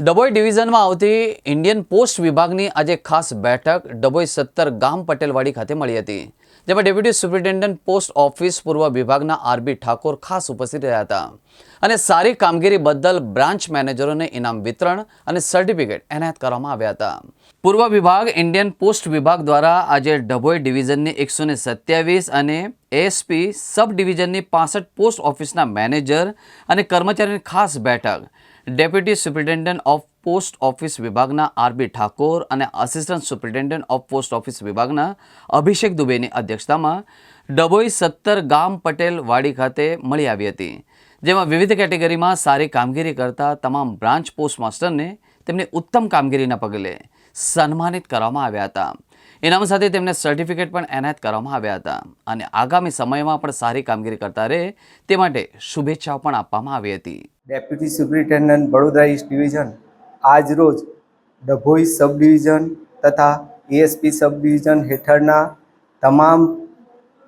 ડભોઈ ડિવિઝનમાં આવતી Indian post વિભાગની આજે ખાસ બેઠક ડભોઈ સત્તર ગામ પટેલવાડી ખાતે મળી હતી, જેમાં ડેપ્યુટી સુપ્રિન્ટેન્ડન્ટ પોસ્ટ ઓફિસ પૂર્વ વિભાગના આરબી ઠાકોર ખાસ ઉપસ્થિત રહ્યા હતા. અને સારી કામગીરી બદલ બ્રાન્ચ મેનેજરોને ઇનામ વિતરણ અને સર્ટિફિકેટ એનાયત કરવામાં આવ્યા હતા. પૂર્વ વિભાગ, ઇન્ડિયન પોસ્ટ વિભાગ દ્વારા આજે ડભોઈ ડિવિઝનની એકસો ને સત્યાવીસ અને એએસપી સબ ડિવિઝનની પાસઠ પોસ્ટ ઓફિસના મેનેજર અને કર્મચારીની ખાસ બેઠક. Deputy superintendent of post office વિભાગના આરબી ઠાકોર અને assistant superintendent of post office વિભાગના અભિષેક દુબેની અધ્યક્ષતામાં ડભોઈ સત્તર ગામ પટેલ વાડી ખાતે મળી આવી હતી. જેમાં વિવિધ કેટેગરીમાં સારી કામગીરી કરતા તમામ બ્રાન્ચ પોસ્ટ માસ્ટરને તેમની ઉત્તમ કામગીરીના પગલે સન્માનિત કરવામાં આવ્યા હતા. ઇનામ સાથે તેમને સર્ટિફિકેટ પણ એનાયત કરવામાં આવ્યા હતા અને આગામી સમયમાં પણ સારી કામગીરી કરતા રહે તે માટે શુભેચ્છાઓ પણ આપવામાં આવી હતી. Deputy superintendent Vadodara east division આજ રોજ ડભોઈ સબ ડિવિઝન તથા એએસપી સબ ડિવિઝન હેઠળના તમામ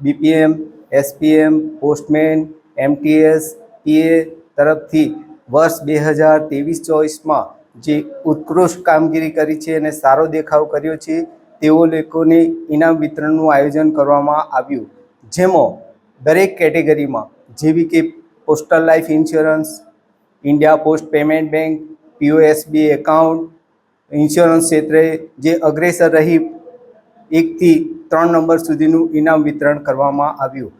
BPM, SPM, postman, MTS PA તરફથી વર્ષ બે હજાર ત્રેવીસ ચોવીસમાં જે ઉત્કૃષ્ટ કામગીરી કરી છે અને સારો દેખાવ કર્યો છે, તેઓ લોકોને ઇનામ વિતરણનું આયોજન કરવામાં આવ્યું. જેમાં દરેક કેટેગરીમાં જેવી કે postal life insurance, India post payment bank, POSB account, insurance ક્ષેત્રે જે અગ્રેસર રહી એકથી ત્રણ નંબર સુધીનું ઇનામ વિતરણ કરવામાં આવ્યું.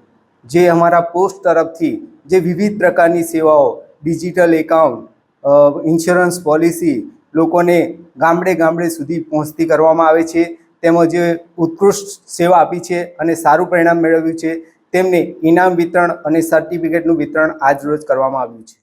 જે અમારા પોસ્ટ તરફથી જે વિવિધ પ્રકારની સેવાઓ ડિજિટલ એકાઉન્ટ ઇન્સ્યોરન્સ પોલિસી લોકોને ગામડે ગામડે સુધી પહોંચતી કરવામાં આવે છે. તેમજ ઉત્કૃષ્ટ સેવા આપી છે અને સારું પરિણામ મેળવ્યું છે. તેમને ઇનામ વિતરણ અને સર્ટિફિકેટનું વિતરણ આજ રોજ કરવામાં આવ્યું છે.